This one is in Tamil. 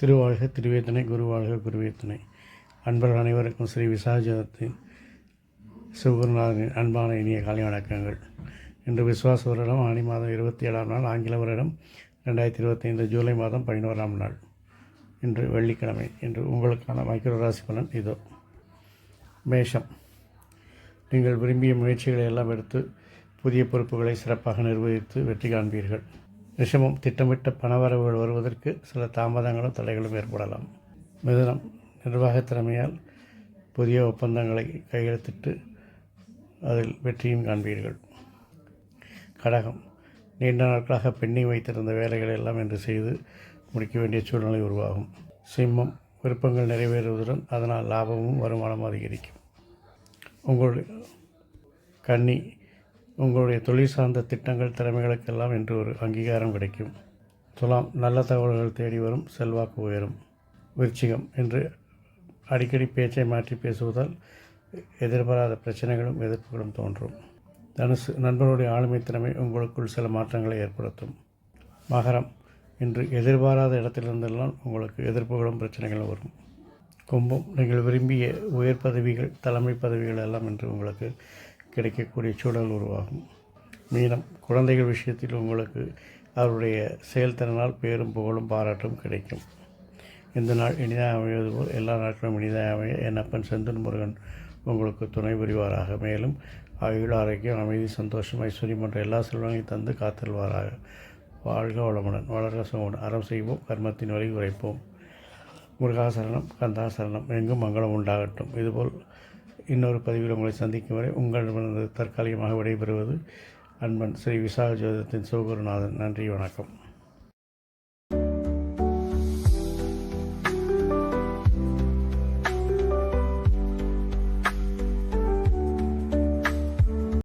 திருவாழ்க திருவேத்தனை குருவாழ்க குருவேத்தனை. அன்பர்கள் அனைவருக்கும் ஸ்ரீ விசாஜத்தின் சிவகுருநாதனின் அன்பான இனிய காலை வணக்கங்கள். இன்று விஸ்வாச வருடம் ஆணி மாதம் இருபத்தி ஏழாம் நாள் ஆங்கில வருடம் ரெண்டாயிரத்தி இருபத்தைந்து ஜூலை மாதம் பதினோராம் நாள். இன்று வெள்ளிக்கிழமை இன்று உங்களுக்கான மைக்ரோ ராசி பலன் இதோ. மேஷம். நீங்கள் விரும்பிய முயற்சிகளை எல்லாம் எடுத்து புதிய பொறுப்புகளை சிறப்பாக நிர்வகித்து வெற்றி காண்பீர்கள். ரிஷமம் திட்டமிட்ட பணவரவுகள் வருவதற்கு சில தாமதங்களும் தடைகளும் ஏற்படலாம். மிதனம் நிர்வாக திறமையால் புதிய ஒப்பந்தங்களை கையெழுத்திட்டு அதில் வெற்றியும் காண்பீர்கள். கடகம். நீண்ட நாட்களாக பெண்ணி வைத்திருந்த வேலைகளை எல்லாம் என்று செய்து முடிக்க வேண்டிய சூழ்நிலை உருவாகும். சிம்மம் விருப்பங்கள் நிறைவேறுவதுடன் அதனால் லாபமும் வருமானமும் அதிகரிக்கும். உங்களுடைய கன்னி உங்களுடைய தொழில் சார்ந்த திட்டங்கள் திறமைகளுக்கெல்லாம் என்று ஒரு அங்கீகாரம் கிடைக்கும். துலாம் நல்ல தகவல்கள் தேடி வரும் செல்வாக்கு உயரும். விருச்சிகம் என்று அடிக்கடி பேச்சை மாற்றி பேசுவதால் எதிர்பாராத பிரச்சனைகளும் எதிர்ப்புகளும் தோன்றும். தனுசு நண்பருடைய ஆளுமை திறமை உங்களுக்குள் சில மாற்றங்களை ஏற்படுத்தும். மகரம் இன்று எதிர்பாராத இடத்திலிருந்தெல்லாம் உங்களுக்கு எதிர்ப்புகளும் பிரச்சனைகளும் வரும். கும்பம் நீங்கள் விரும்பிய உயர் பதவிகள் தலைமை பதவிகள் எல்லாம் இன்று உங்களுக்கு கிடைக்கக்கூடிய சூழல் உருவாகும். மீனம் குழந்தைகள் விஷயத்தில் உங்களுக்கு அவருடைய செயல்திறனால் பேரும் புகழும் பாராட்டும் கிடைக்கும். இந்த நாள் இனிதாக அமைவது போல் எல்லா நாட்களும் இனிதாக அமைய என் அப்பன் செந்தன் முருகன் உங்களுக்கு துணை புரிவாராக. மேலும் ஆயுள் ஆரோக்கியம் அமைதி சந்தோஷம் ஐஸ்வர்யம் போன்ற எல்லா செல்வங்களையும் தந்து காத்தல்வாராக வாழ்க வளமுடன் வளர்க சுகமுடன் அறம் செய்வோம் கர்மத்தின் வழி குறைப்போம் முருகாசரணம் கந்தாசரணம் எங்கும் மங்களம் உண்டாகட்டும். இதுபோல் இன்னொரு பதிவில் உங்களை சந்திக்கும் வரை உங்களிடமிருந்து தற்காலிகமாக விடைபெறுவது அன்பன் ஸ்ரீ விசாக ஜோதத்தின் சிவகுருநாதன் நன்றி வணக்கம்.